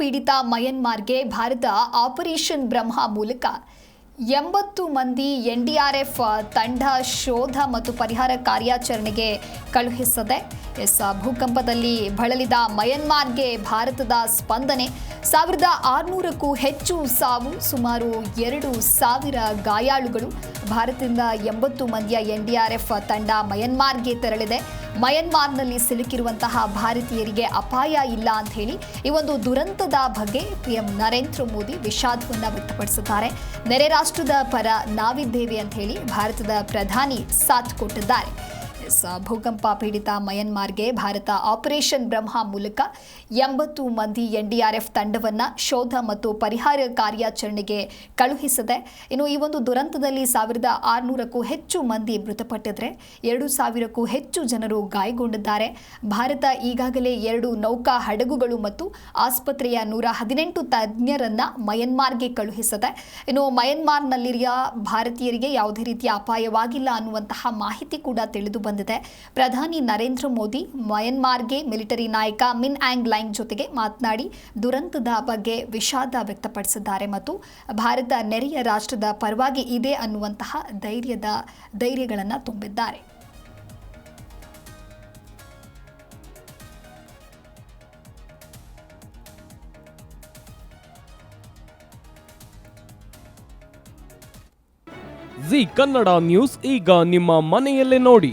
ಪೀಡಿತ ಮಯನ್ಮಾರ್ಗೆ ಭಾರತ ಆಪರೇಷನ್ ಬ್ರಹ್ಮ ಮೂಲಕ ಎಂಬತ್ತು ಮಂದಿ ಎನ್ಡಿಆರ್ಎಫ್ ತಂಡ ಶೋಧ ಮತ್ತು ಪರಿಹಾರ ಕಾರ್ಯಾಚರಣೆಗೆ ಕಳುಹಿಸದೆ, ಎಸ್, ಭೂಕಂಪದಲ್ಲಿ ಬಳಲಿದ ಮಯನ್ಮಾರ್ಗೆ ಭಾರತದ ಸ್ಪಂದನೆ, ಸಾವಿರದ ಆರುನೂರಕ್ಕೂ ಹೆಚ್ಚು ಸಾವು, ಸುಮಾರು ಎರಡು ಸಾವಿರ ಗಾಯಾಳುಗಳು, ಭಾರತದಿಂದ ಎಂಬತ್ತು ಮಂದಿಯ ಎನ್ಡಿಆರ್ಎಫ್ ತಂಡ ಮಯನ್ಮಾರ್ಗೆ ತೆರಳಿದೆ. ಮಯನ್ಮಾರ್ನಲ್ಲಿ ಸಿಲುಕಿರುವಂತಹ ಭಾರತೀಯರಿಗೆ ಅಪಾಯ ಇಲ್ಲ ಅಂತ ಹೇಳಿ ಈ ಒಂದು ದುರಂತದ ಬಗ್ಗೆ ಪಿಎಂ ನರೇಂದ್ರ ಮೋದಿ ವಿಷಾದವನ್ನು ವ್ಯಕ್ತಪಡಿಸಿದ್ದಾರೆ. ನೆರೆ ರಾಷ್ಟ್ರದ ಪರ ನಾವಿದ್ದೇವೆ ಅಂತ ಹೇಳಿ ಭಾರತದ ಪ್ರಧಾನಿ ಸಾಥ್ ಕೊಟ್ಟಿದ್ದಾರೆ. ಎಸ್, ಭೂಕಂಪ ಪೀಡಿತ ಮಯನ್ಮಾರ್ಗೆ ಭಾರತ ಆಪರೇಷನ್ ಬ್ರಹ್ಮ ಮೂಲಕ ಎಂಬತ್ತು ಮಂದಿ ಎನ್ಡಿಆರ್ಎಫ್ ತಂಡವನ್ನು ಶೋಧ ಮತ್ತು ಪರಿಹಾರ ಕಾರ್ಯಾಚರಣೆಗೆ ಕಳುಹಿಸಿದೆ. ಇನ್ನು ಈ ಒಂದು ದುರಂತದಲ್ಲಿ ಸಾವಿರದ ಆರುನೂರಕ್ಕೂ ಹೆಚ್ಚು ಮಂದಿ ಮೃತಪಟ್ಟಿದ್ರೆ ಎರಡು ಸಾವಿರಕ್ಕೂ ಹೆಚ್ಚು ಜನರು ಗಾಯಗೊಂಡಿದ್ದಾರೆ. ಭಾರತ ಈಗಾಗಲೇ ಎರಡು ನೌಕಾ ಹಡಗುಗಳು ಮತ್ತು ಆಸ್ಪತ್ರೆಯ ನೂರ ಹದಿನೆಂಟು ತಜ್ಞರನ್ನು ಮಯನ್ಮಾರ್ಗೆ ಕಳುಹಿಸಿದೆ. ಇನ್ನು ಮಯನ್ಮಾರ್ನಲ್ಲಿರುವ ಭಾರತೀಯರಿಗೆ ಯಾವುದೇ ರೀತಿಯ ಅಪಾಯವಾಗಿಲ್ಲ ಅನ್ನುವಂತಹ ಮಾಹಿತಿ ಕೂಡ ತಿಳಿದು ಬಂದಿದೆ. ಪ್ರಧಾನಿ ನರೇಂದ್ರ ಮೋದಿ, ಮಯನ್ಮಾರ್ಗೆ ಮಿಲಿಟರಿ ನಾಯಕ ಮಿನ್ ಆಂಗ್ ಲೈಂಗ್ ಜೊತೆಗೆ ಮಾತನಾಡಿ ದುರಂತದ ಬಗ್ಗೆ ವಿಷಾದ ವ್ಯಕ್ತಪಡಿಸಿದ್ದಾರೆ ಮತ್ತು ಭಾರತ ನೆರೆಯ ರಾಷ್ಟ್ರದ ಪರವಾಗಿ ಇದೆ ಅನ್ನುವಂತಹ ಧೈರ್ಯದ ಧೈರ್ಯಗಳನ್ನು ತುಂಬಿದ್ದಾರೆ. ಜಿ ಕನ್ನಡ ನ್ಯೂಸ್ ಈಗ ನಿಮ್ಮ ಮನೆಯಲ್ಲೇ ನೋಡಿ.